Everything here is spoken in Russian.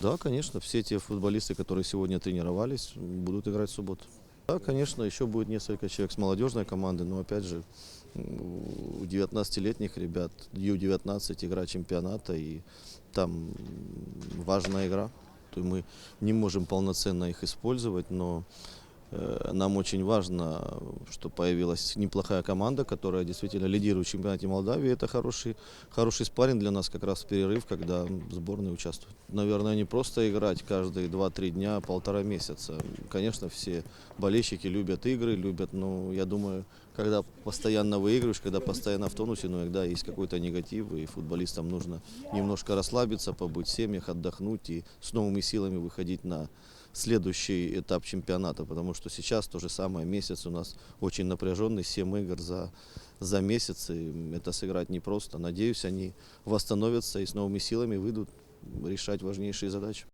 Да, конечно, все те футболисты, которые сегодня тренировались, будут играть в субботу. Да, конечно, еще будет несколько человек с молодежной команды, но опять же, у 19-летних ребят, Ю-19, игра чемпионата, и там важная игра. То есть мы не можем полноценно их использовать, но нам очень важно, что появилась неплохая команда, которая действительно лидирует в чемпионате Молдавии. Это хороший, хороший спарринг для нас как раз в перерыв, когда сборные участвуют. Наверное, не просто играть каждые 2-3 дня, полтора месяца. Конечно, все болельщики любят игры, любят, но я думаю, когда постоянно выигрываешь, когда постоянно в тонусе, но иногда есть какой-то негатив, и футболистам нужно немножко расслабиться, побыть в семьях, отдохнуть и с новыми силами выходить на следующий этап чемпионата, потому что сейчас то же самое, месяц у нас очень напряженный, 7 игр за, за месяц, и это сыграть непросто. Надеюсь, они восстановятся и с новыми силами выйдут решать важнейшие задачи.